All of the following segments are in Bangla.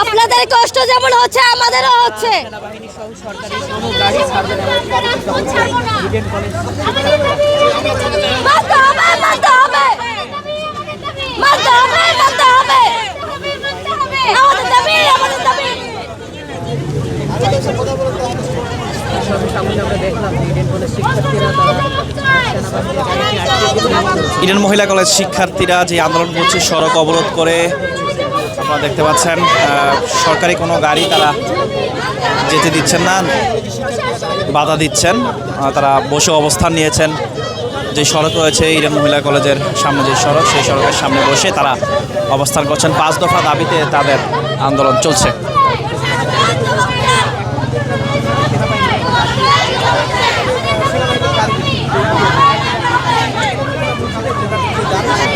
আপনাদের কষ্ট যেমন হচ্ছে আমাদেরও হচ্ছে। আমরা দেখলাম শিক্ষার্থীরা ইডেন মহিলা কলেজ শিক্ষার্থীরা যে আন্দোলন করছে, সড়ক অবরোধ করে, আপনারা দেখতে পাচ্ছেন সরকারি কোনো গাড়ি তারা যেতে দিচ্ছেন না, বাধা দিচ্ছেন তারা বসে অবস্থান নিয়েছেন। যে সড়ক রয়েছে, ইডেন মহিলা কলেজের সামনে যে সড়ক, সেই সড়কের সামনে বসে তারা অবস্থান করছেন। পাঁচ দফা দাবিতে তাদের আন্দোলন চলছে।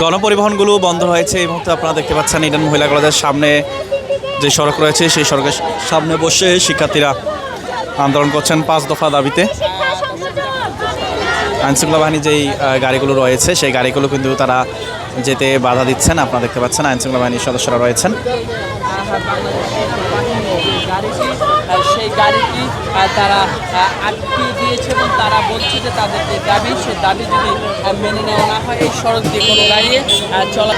গণপরিবহনগুলো বন্ধ হয়েছে। এই মুহূর্তে আপনারা দেখতে পাচ্ছেন, ইডেন মহিলা কলেজের সামনে যে সড়ক রয়েছে, সেই সড়কের সামনে বসে শিক্ষার্থীরা আন্দোলন করছেন পাঁচ দফা দাবিতে। আইনশৃঙ্খলা বাহিনী যেই গাড়িগুলো রয়েছে, সেই গাড়িগুলো কিন্তু তারা যেতে বাধা দিচ্ছেন। আপনারা দেখতে পাচ্ছেন আইনশৃঙ্খলা বাহিনীর সদস্যরা রয়েছেন। সেই গাড়িটি তারা আটকে দিয়েছে এবং তারা বলছে যে তাদের যে দাবি সে দাবি যদি মেনে নেওয়া না হয়, এই সড়ক দিয়ে গাড়ি চলা